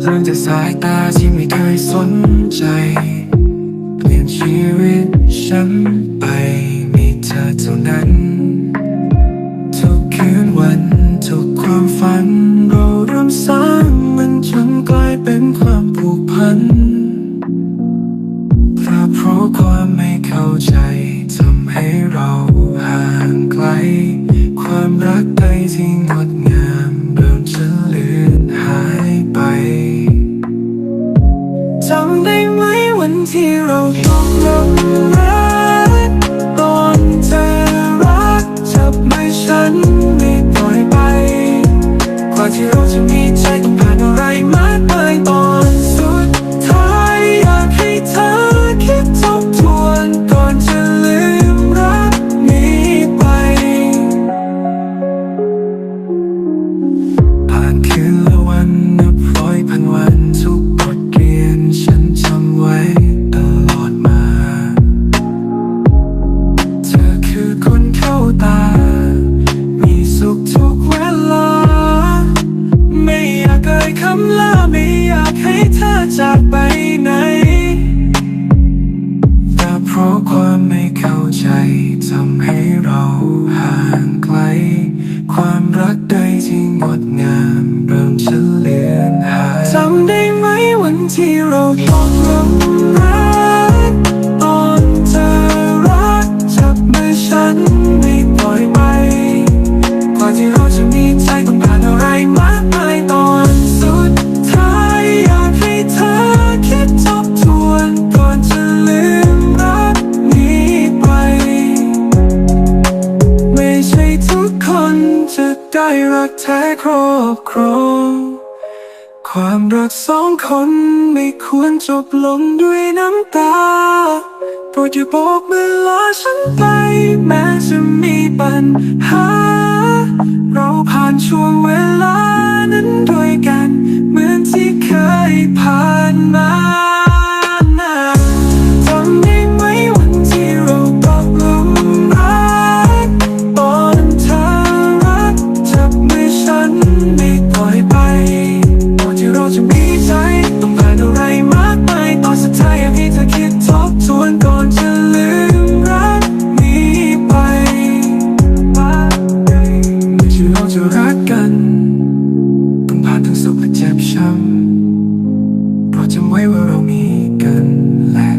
เรื่องจากสายตาที่ไม่เคยสนใจ เปลี่ยนชีวิตฉันไปมีเธอเท่านั้น ทุกคืนวันทุกความฝัน เราเริ่มสร้างมันจนกลายเป็นความผูกพันเพราะเพราะความไม่เข้าใจ ที่เราตกหลุมรักตอนเธอรักจับมือฉันไม่ปล่อยไปกว่าที่เราจะมี จากไปไหน แต่เพราะความไม่เข้าใจทำให้เราห่างไกล ความรักใดที่งดงามเริ่มจะเลือนหายจำได้ไหมวันที่เราตกหลุมรักตอนเธอรักจับมือฉันไม่ปล่อยไปกว่าที่เราจะมีใจต้อง รักแท้ครอบครองความรักสองคนไม่ควรจบลงด้วยน้ำตา โปรดอย่าบอกเมื่อลาฉันไป แม้จะมีปัญหา เราผ่านช่วงเวลานั้นด้วยกัน เหมือนที่เคย Why we're only gonna